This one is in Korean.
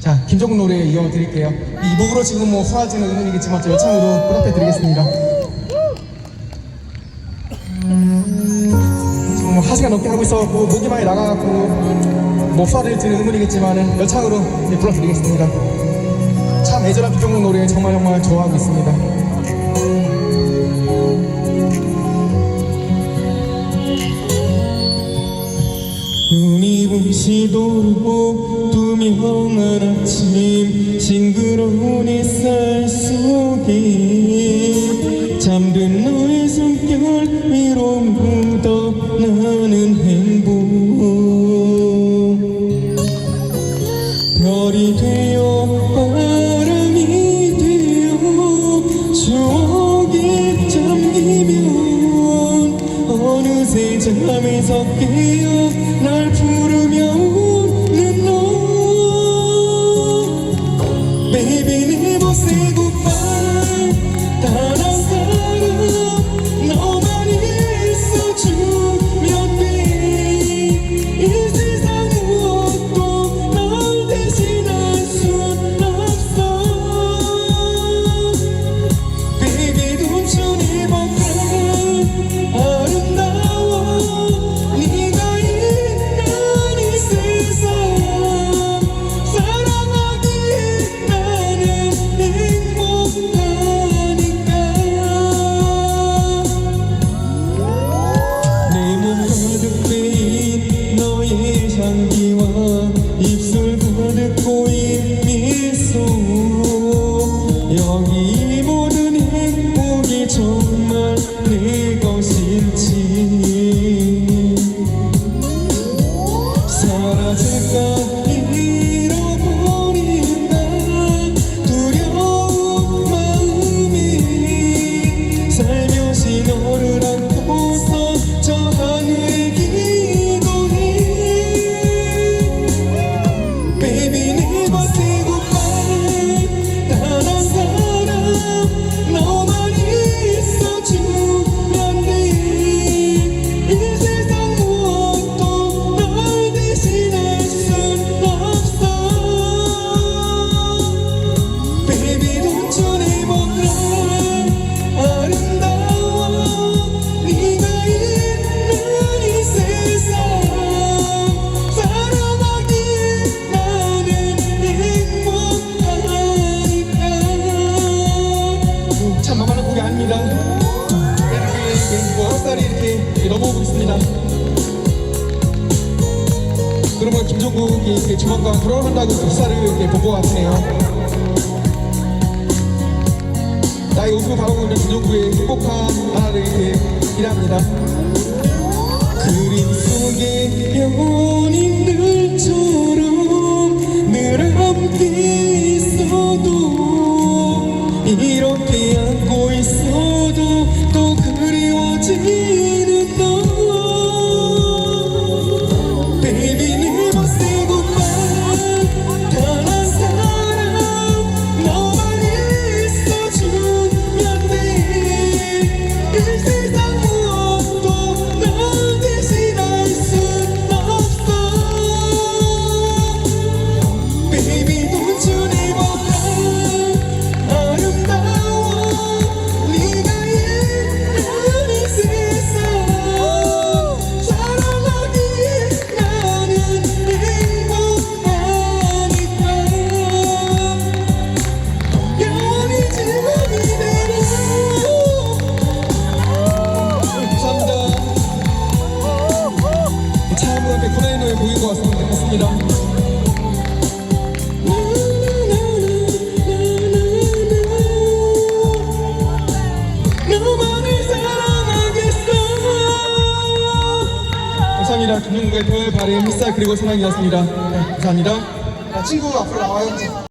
자, 김종국 노래 이어드릴게요. 이 목으로 지금 뭐 소화지는 음원이겠지만 저 여창으로 보답해 드리겠습니다. 지금 뭐 하시가 넘게 하고 있어갖고 목이 많이 나가갖고 뭐 소화를 지는 음원이겠지만 여창으로 네, 불러드리겠습니다. 참 애절한 김종국 노래 정말 정말 좋아하고 있습니다. 눈이 부시도록 투명한 아침 싱그러운 햇살 속에 잠든 너의 숨결 위로 묻어나는 행복. 별이 되어 바람이 되어 추억에 잠기면 어느새 잠에서 깨어 날 부르며 너를 김종국이 이렇게 조만간 돌아온다고 햇살을 이렇게 본것 같네요. 나의 웃음을 바라보고 있는 김종국의 행복한 나라를 이렇게 기대합니다. 그림 속의 연인 사합니다. 김종국의 토요일 발의 햇살 그리고 사랑이었습니다. 네, 감사합니다. 자, 친구 앞으로 나와요.